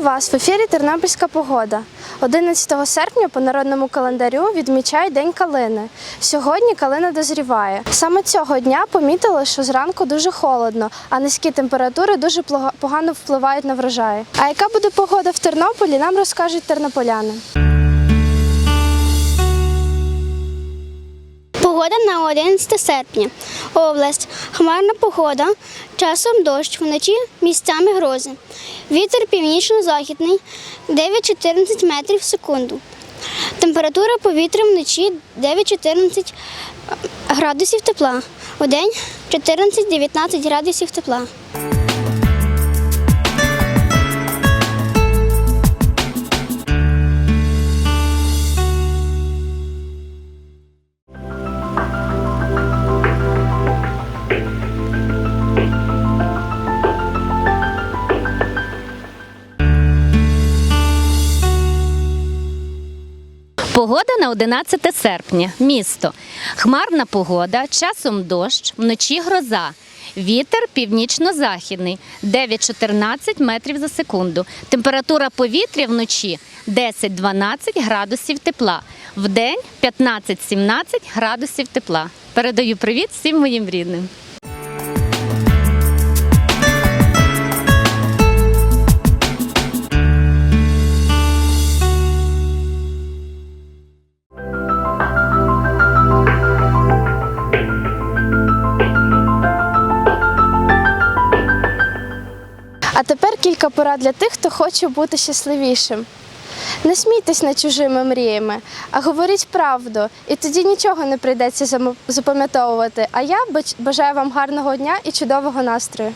Вас в ефірі Тернопільська погода. 11 серпня по народному календарю відмічають День калини. Сьогодні калина дозріває. Саме цього дня помітили, що зранку дуже холодно, а низькі температури дуже погано впливають на врожаї. А яка буде погода в Тернополі, нам розкажуть тернополяни. Погода на 11 серпня. Область. Хмарна погода. Часом дощ, вночі місцями грози. Вітер північно-західний 9-14 метрів в секунду. Температура повітря вночі 9-14 градусів тепла. У день 14-19 градусів тепла. Погода на 11 серпня. Місто. Хмарна погода, часом дощ, вночі гроза. Вітер північно-західний 9-14 метрів за секунду. Температура повітря вночі 10-12 градусів тепла. Вдень 15-17 градусів тепла. Передаю привіт всім моїм рідним. А тепер кілька порад для тих, хто хоче бути щасливішим. Не смійтесь над чужими мріями, а говоріть правду, і тоді нічого не прийдеться запам'ятовувати. А я бажаю вам гарного дня і чудового настрою.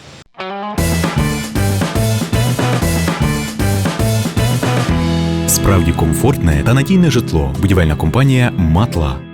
Справді комфортне та надійне житло. Будівельна компанія Матла.